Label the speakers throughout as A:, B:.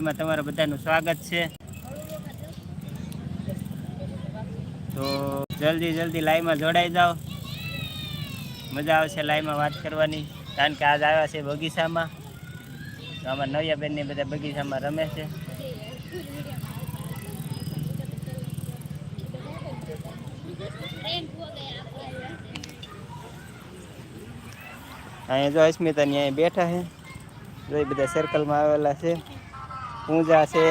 A: એમાં તમારા બધાનું સ્વાગત છે. તો જલ્દી જલ્દી લાઈવમાં જોડાઈ જાઓ. મજા આવશે લાઈવમાં વાત કરવાની. કારણ કે આજ આવ્યા છે બગીચામાં. તો આમાં નવિયા બેન બધા બગીચામાં રમે છે. અહીંયા જો અસ્મિતા ની અહીંયા બેઠા છે. જો બધા સર્કલમાં આવેલા છે. પૂજા છે,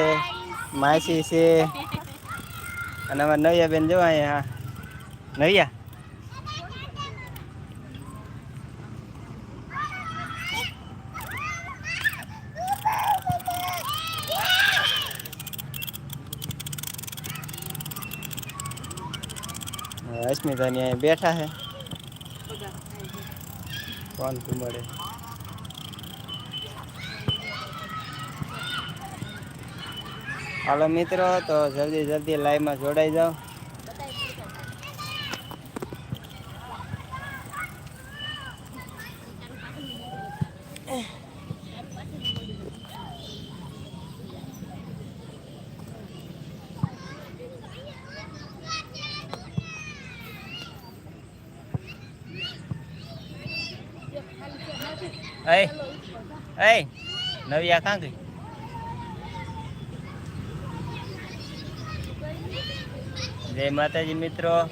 A: માસી છે, અને અમારે નવિયા બેન જવા અહીંયા. નવિયા અસ્મિતા અહીંયા બેઠા છે. કોણ તું મળે હાલો મિત્રો તો જલ્દી જલ્દી લાઈવમાં જોડાઈ જાઓ. એ એ આ કાં ગઈ? જય માતાજી મિત્રો.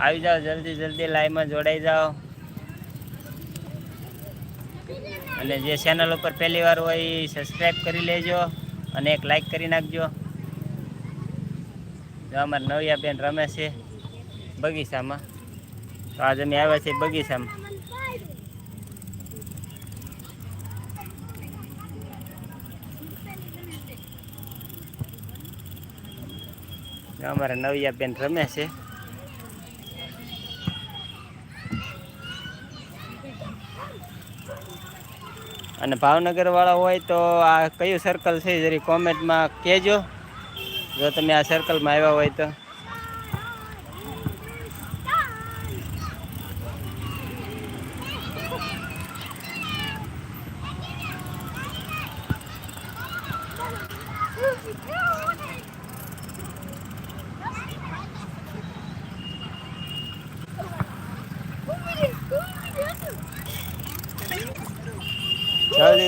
A: આવી જાઓ, જલ્દી જલ્દી લાઈવમાં જોડાઈ જાઓ. અને જે ચેનલ ઉપર પહેલી વાર હોય એ સબસ્ક્રાઈબ કરી લેજો અને એક લાઈક કરી નાખજો. જો અમારા નવિયા બેન રમે છે બગીચામાં. તો આજે અમે આવ્યા છીએ બગીચામાં. અમારા નવિયા બેન રમે છે. અને ભાવનગર વાળા હોય તો આ કયું સર્કલ છે જરી કોમેન્ટમાં કહેજો. જો તમે આ સર્કલમાં આવ્યા હોય તો.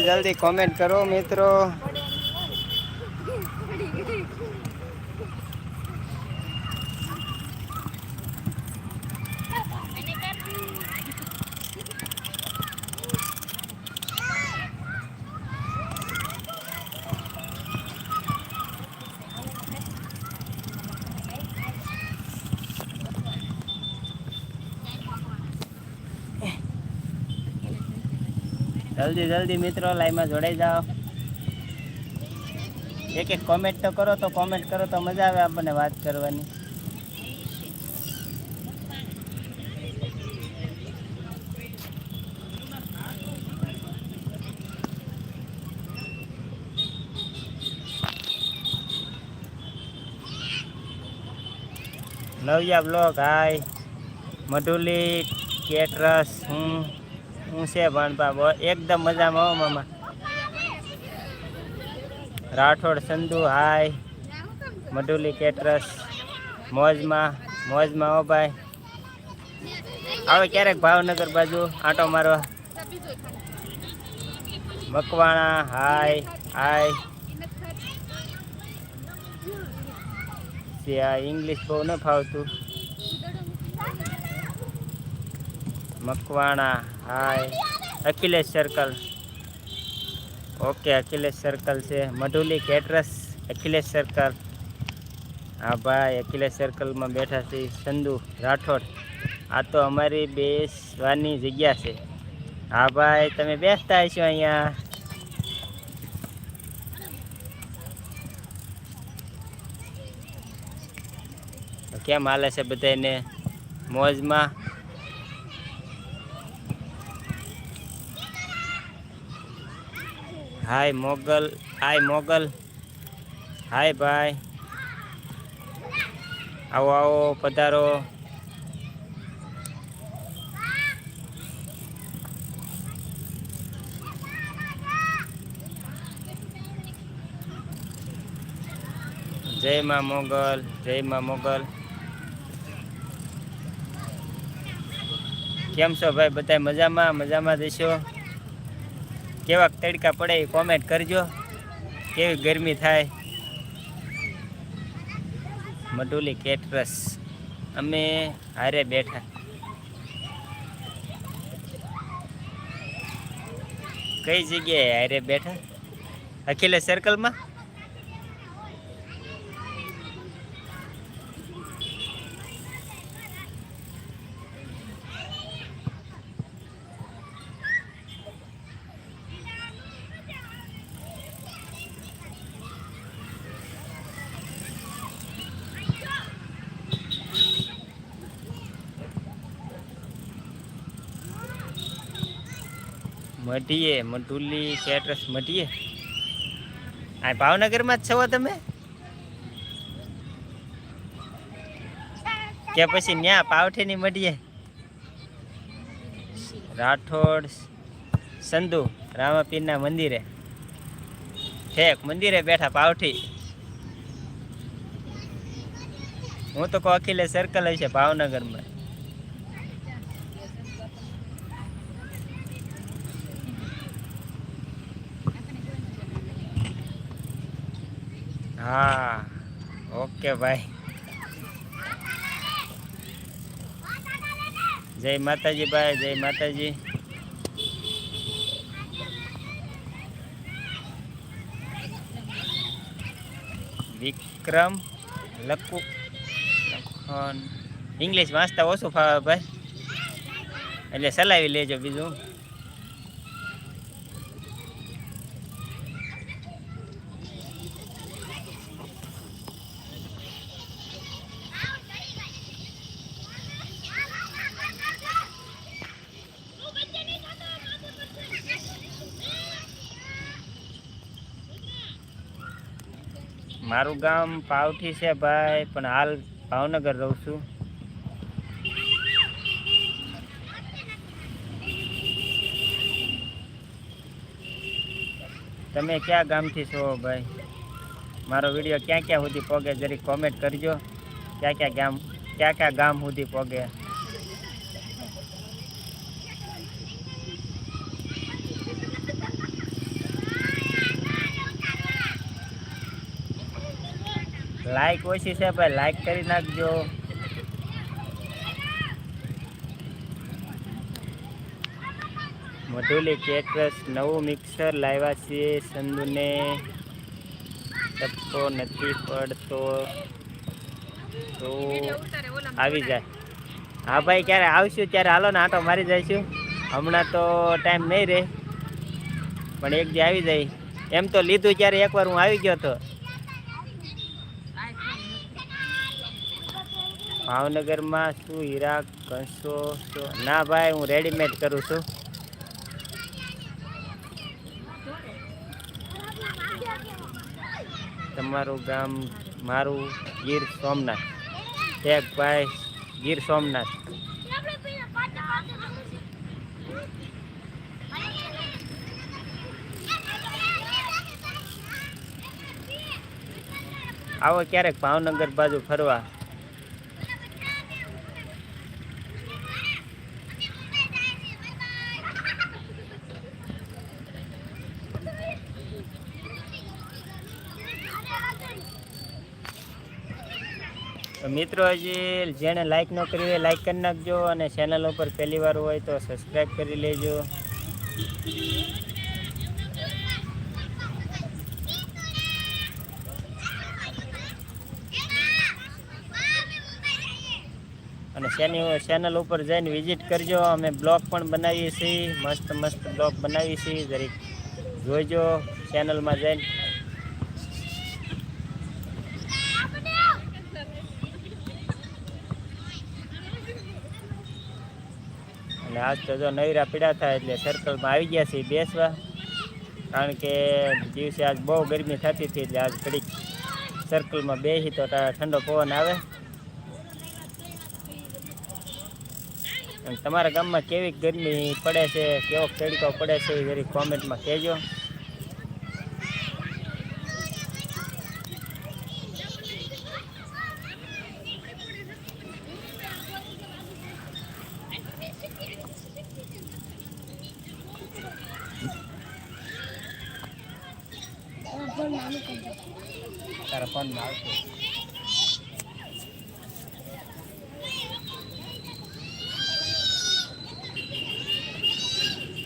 A: જલ્દી જલ્દી કોમેન્ટ કરો મિત્રો જલ્દી જલ્દી મિત્રો લાઈવમાં જોડાઈ જાઓ. એક એક કોમેન્ટ તો કરો, તો કોમેન્ટ કરો, તો મજા આવે આપણને વાત કરવાની. નવિયા બ્લોગ હાય મધુલી કેટરસ, હું. હું છે ભણપા બો એકદમ મજામાં હો, મામા. રાઠોડ, સંધુ, હાય. મધુલી કેટરસ. મોજમાં મોજમાં હો, ભાઈ. આવે ક્યારેક ભાવનગર બાજુ, આંટો મારવા. મકવાણા, હાય હાય. ત્યાં ઇંગ્લિશ બહુ ન ફાવતું. Makwana, hi. Akhilesh circle okay Akhilesh circle છે. મધુલી કેટરસ અખિલેશ સર્કલ હા ભાઈ, અખિલેશ સર્કલમાં બેઠા છે સંધુ રાઠોડ. આ તો અમારી બેસવાની જગ્યા છે. હા ભાઈ, તમે બેસતા હશો અહીંયા. કેમ હાલે છે બધાને મોજમાં? હાય મોગલ હાય મોગલ. હાય ભાઈ. આવો આવો, પધારો. જય માં મોગલ જય માં મોગલ. કેમ છો ભાઈ? બધા મજામાં? મજામાં જશો કેવા તડકા પડે એ કોમેન્ટ કરજો. કેવી ગરમી થાય. મડુલી કેટરસ. અમે હારે બેઠા. કઈ જગ્યાએ હારે બેઠા? અખિલેશ સર્કલમાં મઢીએ, મઢુલી, કેટરસ મઢીએ. આ ભાવનગરમાં જ છો તમે? કે પછી ન્યા પાવઠીની મઢીએ? રાઠોડ, સંધુ, રામાપીરના મંદિરે. ઠેક, મંદિરે બેઠા પાવઠી. હું તો કહું, અખિલેશ સર્કલ હશે ભાવનગરમાં. હા. ઓકે, ભાઈ. જય માતાજી, ભાઈ, જય માતાજી. વિક્રમ લખુ ઇંગ્લિશ વાંચતા ઓછું ફાવે, ભાઈ. એટલે ચલાવી લેજો બીજું. મારું ગામ પાવઠી છે ભાઈ, પણ હાલ ભાવનગર રહું છું. તમે ક્યાં ગામથી છો ભાઈ? મારો વીડિયો ક્યાં ક્યાં સુધી પોગે જરી કોમેન્ટ કરજો. ક્યાં ક્યાં ગામ, ક્યાં ક્યાં ગામ સુધી પોગે? લાઈક ઓછી છે, ભાઈ લાઈક કરી નાખજો. મધુલી કેટરસ નવું મિક્સર લાવ્યા છીએ સંધુને ટપકો નથી પડતો. તો આવી જાય. હા, ભાઈ, ક્યારે આવશું? ત્યારે હાલો ને, આટો મારી જઈશું. હમણાં તો ટાઈમ નહીં રહે. પણ એક જે આવી જાય. એમ તો લીધું ત્યારે એકવાર હું આવી ગયો હતો ભાવનગરમાં શું હીરા છો? ના ભાઈ, હું રેડીમેડ કરું છું. તમારું ગામ મારું ગીર સોમનાથ. એક ભાઈ, ગીર સોમનાથ. આવો ક્યારેક ભાવનગર બાજુ ફરવા. મિત્રો હજી જેણે લાઈક ન કરી હોય લાઈક કરી નાખજો અને ચેનલ ઉપર પહેલી વાર હોય તો સબસ્ક્રાઈબ કરી લેજો. અને શેની ચેનલ ઉપર જઈને વિઝિટ કરજો. અમે બ્લોગ પણ બનાવીએ છીએ. મસ્ત મસ્ત બ્લોગ બનાવીએ છીએ. જરીક જોઈજો ચેનલમાં જઈને. અને આજ તો જો નૈરા પીડા થાય એટલે સર્કલમાં આવી ગયા છીએ બેસવા. કારણ કે દિવસે આજ બહુ ગરમી થતી હતી એટલે આજ ઘડીક સર્કલમાં બેસી તો ઠંડો પવન આવે. તમારા ગામમાં કેવી ગરમી પડે છે? કેવો તડકો પડે છે? એ જરી કોમેન્ટમાં કહેજો.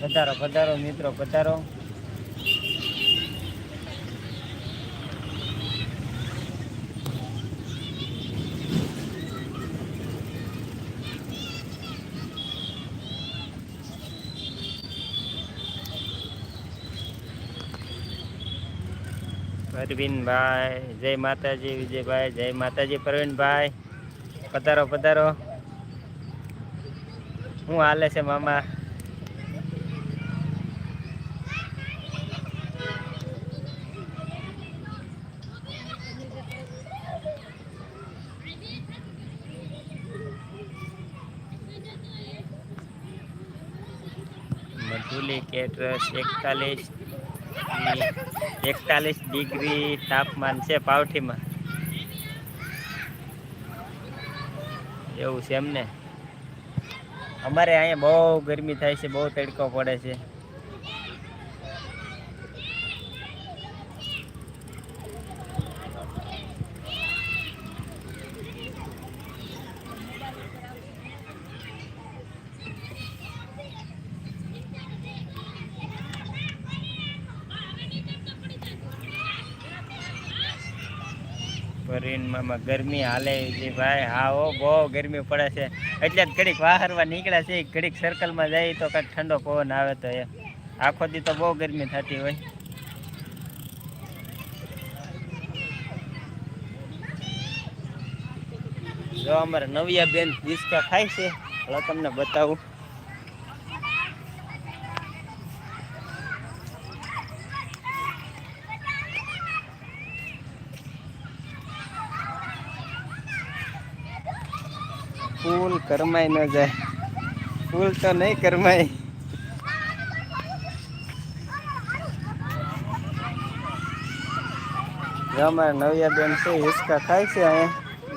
A: પધારો પધારો મિત્રો, પધારો. પરવીનભાઈ, જય માતાજી, વિજયભાઈ, જય માતાજી પ્રવીણભાઈ પધારો પધારો. શું હાલે છે મામા. કેટરસ એકતાલીસ એકતાલીસ ડિગ્રી તાપમાન છે પાવઠીમાં. એવું છે એમને. અમારે અહીંયા બહુ ગરમી થાય છે, બહુ તડકો પડે છે. મામા ગરમી હાલે છે ભાઈ. હા, હો, બહુ ગરમી પડે છે. એટલે ઘડીક વાહરવા નીકળ્યા છે. ઘડીક સર્કલમાં જાય તો કાંઈક ઠંડો પવન આવે તો એ આખો દી તો બહુ ગરમી થતી હોય. જો અમારે નવિયા બેન હિસકા ખાય છે. હવે તમને બતાવું ફૂલ કરમાઈ ન જાય. ફૂલ તો નહીં કરમાય અમારા નવિયા બેન છે, હિસકા ખાય છે અહીંયા.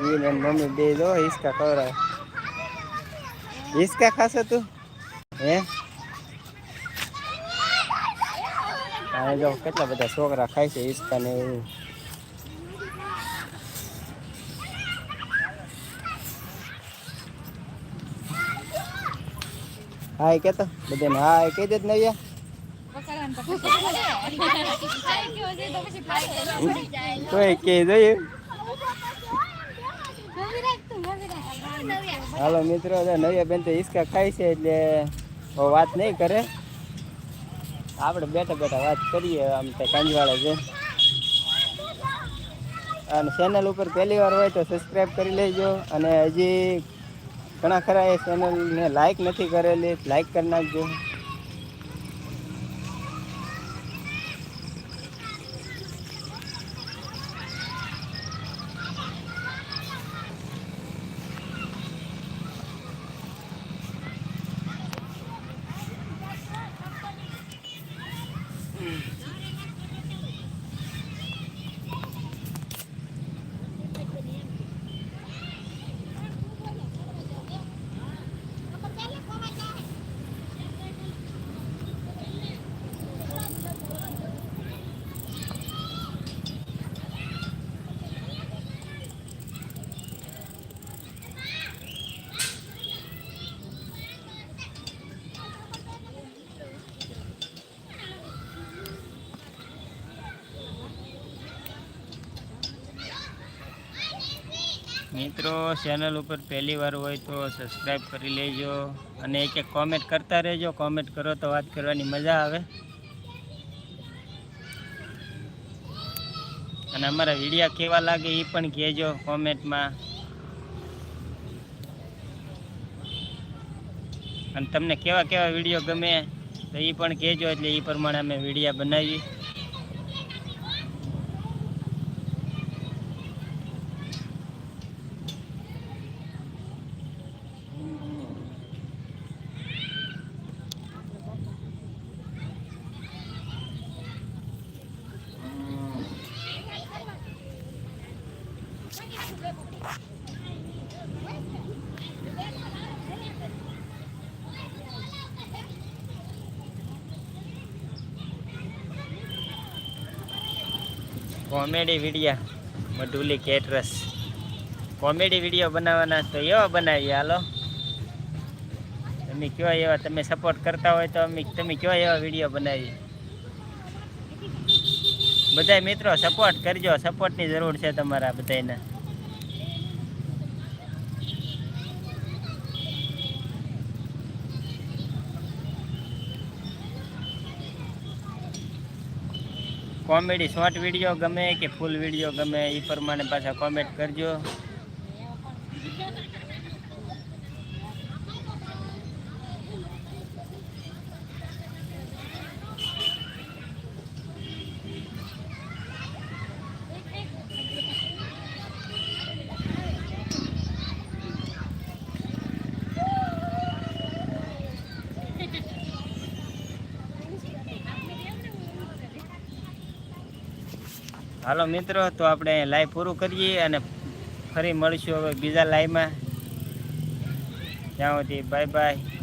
A: ઈ મમ્મી બે જો હિસકા ખવડાવે. હિસકા ખાશે તું? હે? અહીં જો કેટલા બધા છોકરા ખાય છે હિસકા ને એવું. હાય, કેતો? બધાને હાય, કહી દે નવિયા કોઈ કે જોયું હાલો, મિત્રો નવિયા બેન તો હિસકા ખાય છે એટલે વાત નહીં કરે. આપણે બેઠા બેઠા વાત કરીએ, આમ તો કાંજવાળા છે. અને ચેનલ ઉપર પહેલી વાર હોય તો સબસ્ક્રાઈબ કરી લેજો. અને હજી ઘણા ખરા એ ચેનલને લાઈક નથી કરેલી લાઈક કરી નાખજો. મિત્રો ચેનલ ઉપર પહેલી વાર હોય તો સબસ્ક્રાઈબ કરી લેજો અને એક એક કોમેન્ટ કરતા રહેજો. કોમેન્ટ કરો તો વાત કરવાની મજા આવે. અને અમારા વિડીયા કેવા લાગે એ પણ કહેજો કોમેન્ટમાં અને તમને કેવા કેવા વીડિયો ગમે તો એ પણ કહેજો એટલે એ પ્રમાણે અમે વિડીયા બનાવી કોમેડી વિડીયા મઢુલી કેટરસ. કોમેડી વીડિયો બનાવવાના તો એવા બનાવીએ, હાલો. તમે કયો એવા, તમે સપોર્ટ કરતા હોય તો અમે, તમે કયો એવા વીડિયો બનાવીએ? બધા મિત્રો સપોર્ટ કરજો સપોર્ટની જરૂર છે તમારા બધાને કોમેડી શોર્ટ વીડિયો ગમે કે ફૂલ વીડિયો ગમે એ પ્રમાણે પાછા કોમેન્ટ કરજો. હાલો મિત્રો, તો આપણે લાઈવ પૂરું કરીએ અને ફરી મળીશું હવે બીજા લાઈવમાં ત્યાં સુધી બાય બાય